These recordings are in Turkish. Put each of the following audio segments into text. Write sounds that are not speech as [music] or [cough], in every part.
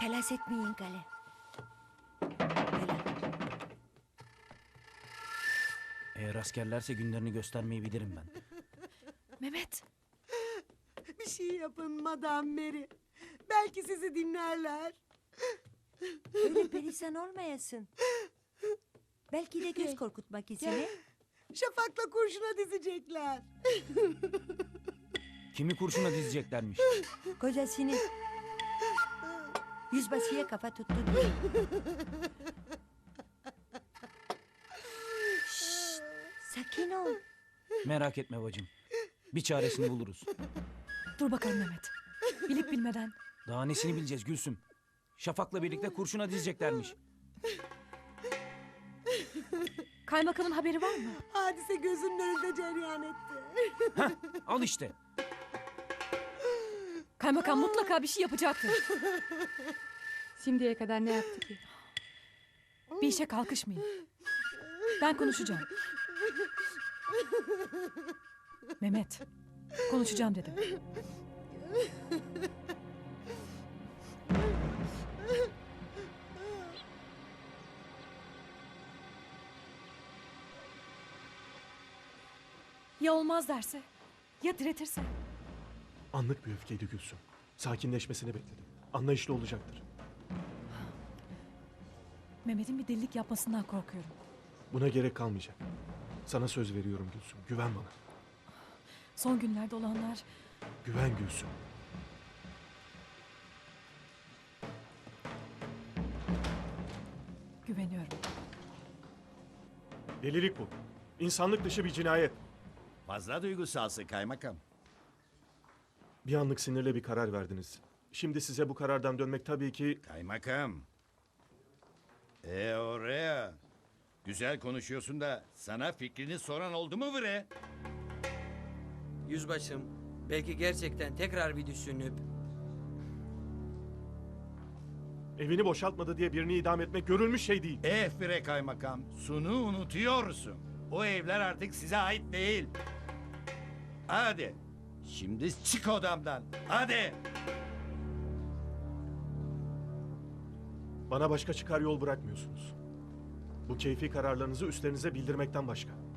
Telas etmeyin Kale. Bela. Eğer askerlerse günlerini göstermeyi bilirim ben. Mehmet. Bir şey yapın Madame Mary. Belki sizi dinlerler. Öyle perişan olmayasın. Belki de göz korkutmak için. he? Şafakla kurşuna dizecekler. Kimi kurşuna dizeceklermiş. Kocasını. Yüzbaşıya kafa tuttu diye. Şşt, sakin ol. Merak etme bacım. Bir çaresini buluruz. Dur bakalım Mehmet. Bilip bilmeden. Daha nesini bileceğiz Gülsüm. Şafak'la birlikte kurşuna dizeceklermiş. Kaymakamın haberi var mı? Hadise gözünün önünde cereyan etti. Al işte. Kaymakam mutlaka bir şey yapacaktır. Şimdiye kadar ne yaptı ki? Bir işe kalkışmayın. Ben konuşacağım. Mehmet. Konuşacağım dedim. Ya olmaz derse? Ya diretirse? Anlık bir öfkeydi Gülsüm. Sakinleşmesini bekledim. Anlayışlı olacaktır. Mehmet'in bir delilik yapmasından korkuyorum. Buna gerek kalmayacak. Sana söz veriyorum Gülsüm. Güven bana. Son günlerde olanlar Güven Gülsüm. güveniyorum. Delilik bu. İnsanlık dışı bir cinayet. Fazla duygusalsın kaymakam. Bir anlık sinirle bir karar verdiniz. Şimdi size bu karardan dönmek tabii ki... Kaymakam. E oraya. Güzel konuşuyorsun da sana fikrini soran oldu mu bre? Yüzbaşım, belki gerçekten tekrar bir düşünüp Evini boşaltmadı diye birini idam etmek görülmüş şey değil. Eh bre kaymakam. Sunu unutuyorsun. O evler artık size ait değil. Hadi. Şimdi çık odamdan. Hadi. Bana başka çıkar yol bırakmıyorsunuz. Bu keyfi kararlarınızı üstlerinize bildirmekten başka.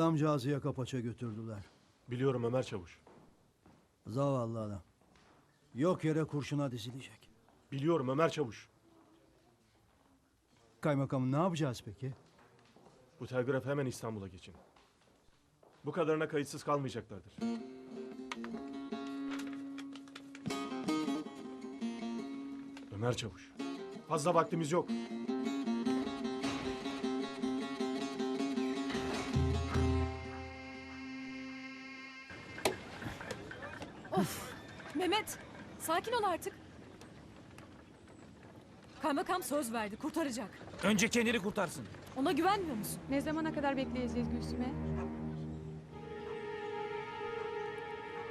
Adamcağızı yaka paça götürdüler. Biliyorum Ömer Çavuş. Zavallı adam. Yok yere kurşuna dizilecek. Biliyorum Ömer Çavuş. Kaymakamım ne yapacağız peki? Bu telgraf hemen İstanbul'a geçin. Bu kadarına kayıtsız kalmayacaklardır. Ömer Çavuş. Fazla vaktimiz yok. Mehmet, sakin ol artık. Kaymakam söz verdi, kurtaracak. Önce kendini kurtarsın. Ona güvenmiyor musun? Ne zamana kadar bekleyeceğiz Gülsüm'e?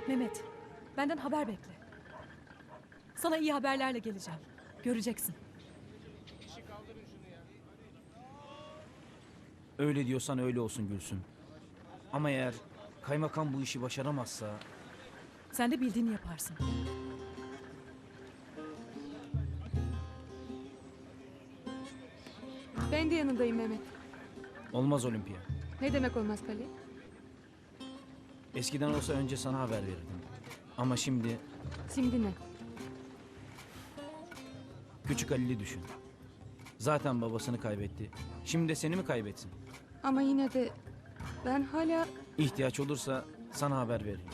Mehmet, benden haber bekle. Sana iyi haberlerle geleceğim. Göreceksin. Öyle diyorsan öyle olsun Gülsüm. Ama eğer kaymakam bu işi başaramazsa... Sen de bildiğini yaparsın. Ben de yanındayım Mehmet. Olmaz Olimpiya. Ne demek olmaz Kale? Eskiden olsa önce sana haber verirdim. Ama şimdi Şimdi ne? küçük Halil'i düşün. Zaten babasını kaybetti. Şimdi de seni mi kaybetsin? Ama yine de ben hala İhtiyaç olursa sana haber veririm.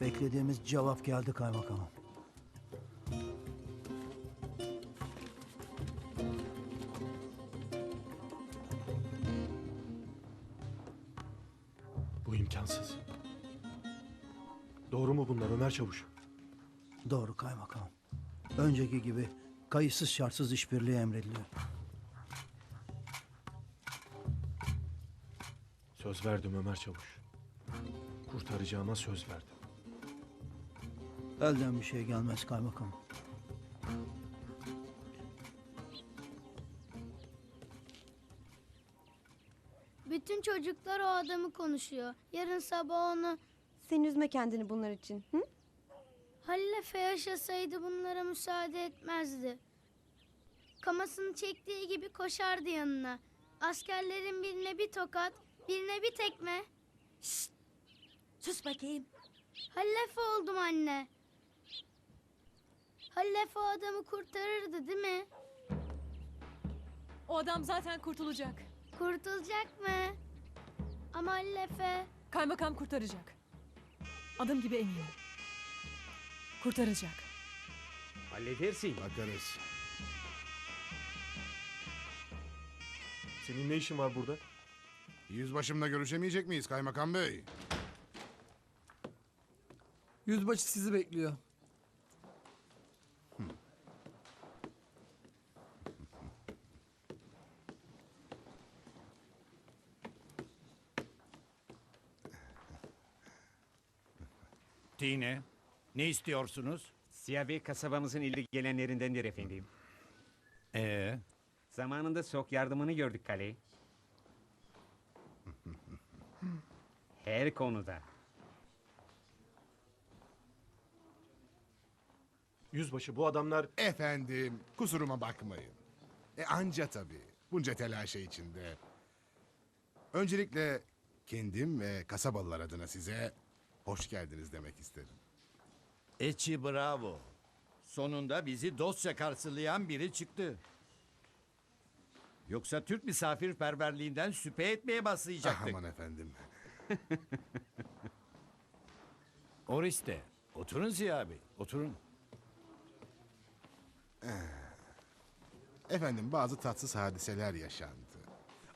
Beklediğimiz cevap geldi kaymakamım. Bu imkansız. Doğru mu bunlar Ömer Çavuş? Doğru kaymakamım. Önceki gibi Kayıtsız şartsız işbirliği emrediliyor. Söz verdim Ömer Çavuş. Kurtaracağıma söz verdim. Elden bir şey gelmez kaymakam. Bütün çocuklar o adamı konuşuyor. Yarın sabah onu Sen üzme kendini bunlar için. Hı? Halil Efe yaşasaydı bunlara müsaade etmezdi. Kamasını çektiği gibi koşardı yanına. Askerlerin birine bir tokat, birine bir tekme. Sus bakayım. Halil Efe oldum anne. Halil Efe o adamı kurtarırdı değil mi? O adam zaten kurtulacak. Kurtulacak mı? Ama Halil Efe... Kaymakam kurtaracak. Adım gibi eminim. Kurtaracak. Halledersin. Bakarız. Senin ne işin var burada? Yüzbaşımla görüşemeyecek miyiz kaymakam bey? Yüzbaşı sizi bekliyor. Tine, ne istiyorsunuz? Siyah Bey kasabamızın ilgi gelenlerindendir efendim. Ee, Zamanında sok yardımını gördük kale. Her konuda. Yüzbaşı bu adamlar Efendim kusuruma bakmayın. E anca tabii bunca telaşe içinde. Öncelikle kendim ve kasabalılar adına size hoş geldiniz demek isterim. Eçi bravo. Sonunda bizi dostça karşılayan biri çıktı. Yoksa Türk misafirperverliğinden şüphe etmeye Ah, başlayacaktık. aman efendim. [laughs] Oriste, oturun Ziya Bey, oturun. Efendim bazı tatsız hadiseler yaşandı.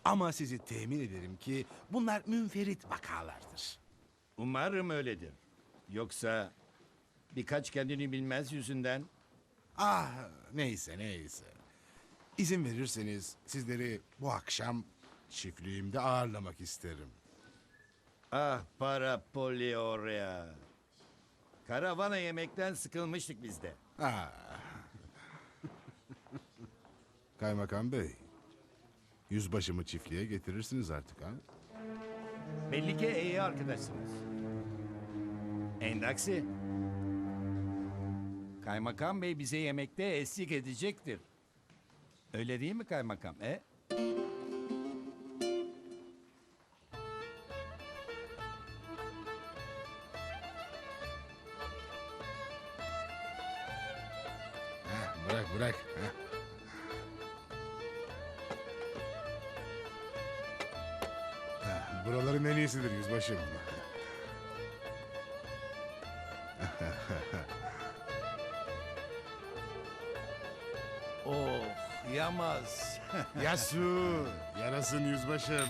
Ama sizi temin ederim ki bunlar münferit vakalardır. Umarım öyledir. Yoksa birkaç kendini bilmez yüzünden Ah neyse neyse. İzin verirseniz sizleri bu akşam çiftliğimde ağırlamak isterim. Ah para poli oraya. Karavana yemekten sıkılmıştık biz de. Ah. Kaymakam Bey, yüzbaşımı çiftliğe getirirsiniz artık ha? Belli ki iyi arkadaşsınız. Endaksi. Kaymakam Bey bize yemekte eşlik edecektir. Öyle değil mi kaymakam? E? Heh, bırak bırak. heh. Buraların en iyisidir yüzbaşım. Yamaz. [laughs] Yasu, yarasın yüzbaşım.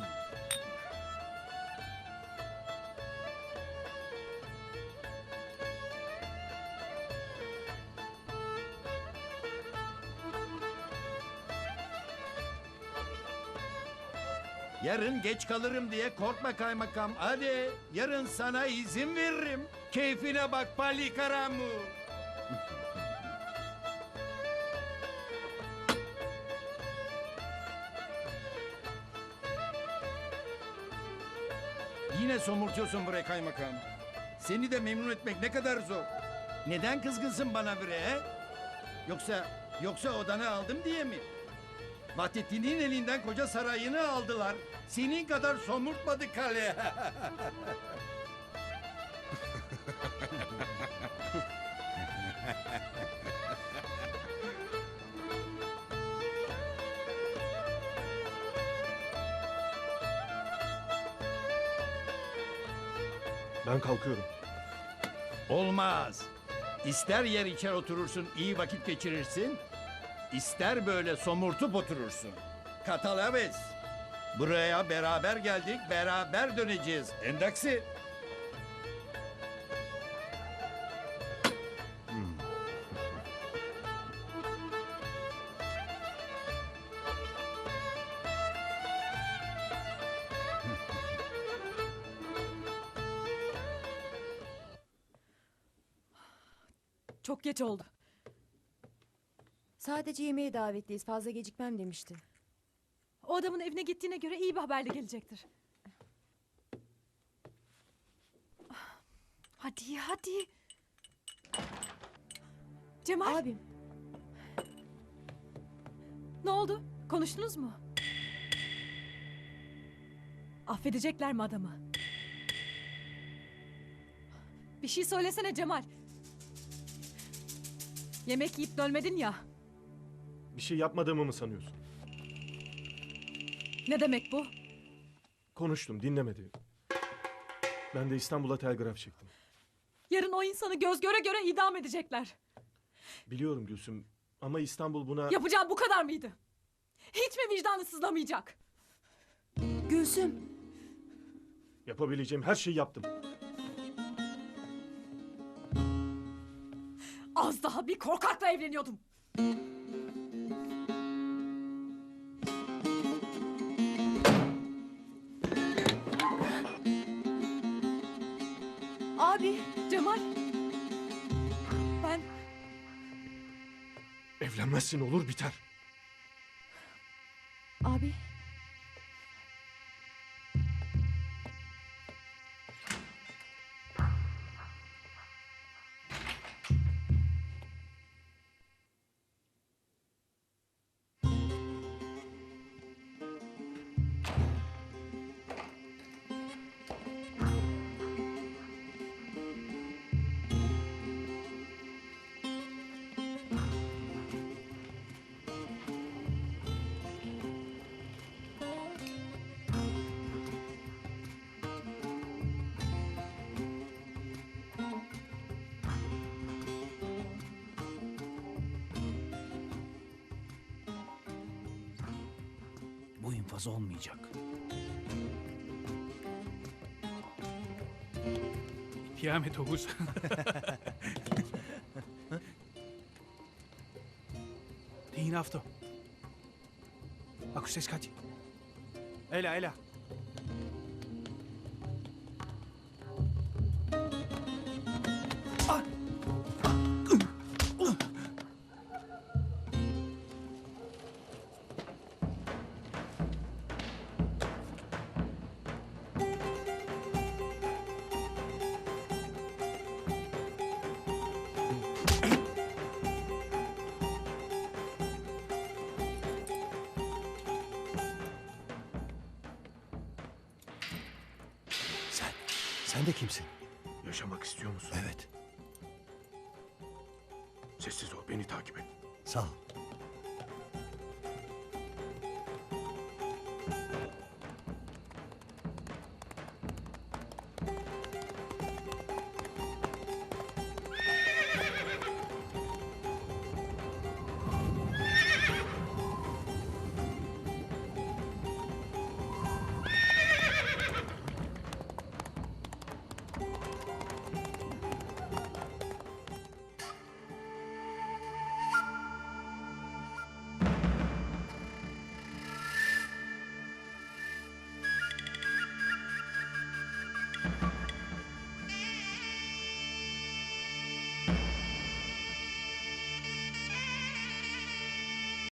Yarın geç kalırım diye korkma kaymakam. Hadi yarın sana izin veririm. Keyfine bak Pali somurtuyorsun buraya kaymakam. Seni de memnun etmek ne kadar zor. Neden kızgınsın bana bre? Yoksa, yoksa odanı aldım diye mi? Vahdettin'in elinden koca sarayını aldılar. Senin kadar somurtmadı kale. [laughs] ben kalkıyorum. Olmaz. İster yer içer oturursun, iyi vakit geçirirsin. ister böyle somurtup oturursun. Katalaves. Buraya beraber geldik, beraber döneceğiz. Endaksi. Çok geç oldu. Sadece yemeğe davetliyiz. Fazla gecikmem demişti. O adamın evine gittiğine göre iyi bir haberle gelecektir. Hadi hadi. Cemal Abim. ne oldu? Konuştunuz mu? Affedecekler mi adamı? Bir şey söylesene Cemal. Yemek yiyip dönmedin ya. Bir şey yapmadığımı mı sanıyorsun? Ne demek bu? Konuştum, dinlemedi. Ben de İstanbul'a telgraf çektim. Yarın o insanı göz göre göre idam edecekler. Biliyorum Gülsüm ama İstanbul buna... Yapacağım bu kadar mıydı? Hiç mi vicdanı sızlamayacak? Gülsüm. Yapabileceğim her şeyi yaptım. Az daha bir korkakla evleniyordum. Abi. Cemal. Ben Evlenmezsin olur biter. Bu infaz olmayacak. Kıyamet Oğuz. Τι είναι αυτό. Άκουσες κάτι. Έλα, έλα. Sen de kimsin? Yaşamak istiyor musun? Evet, Sessiz ol, beni takip et. sağ ol.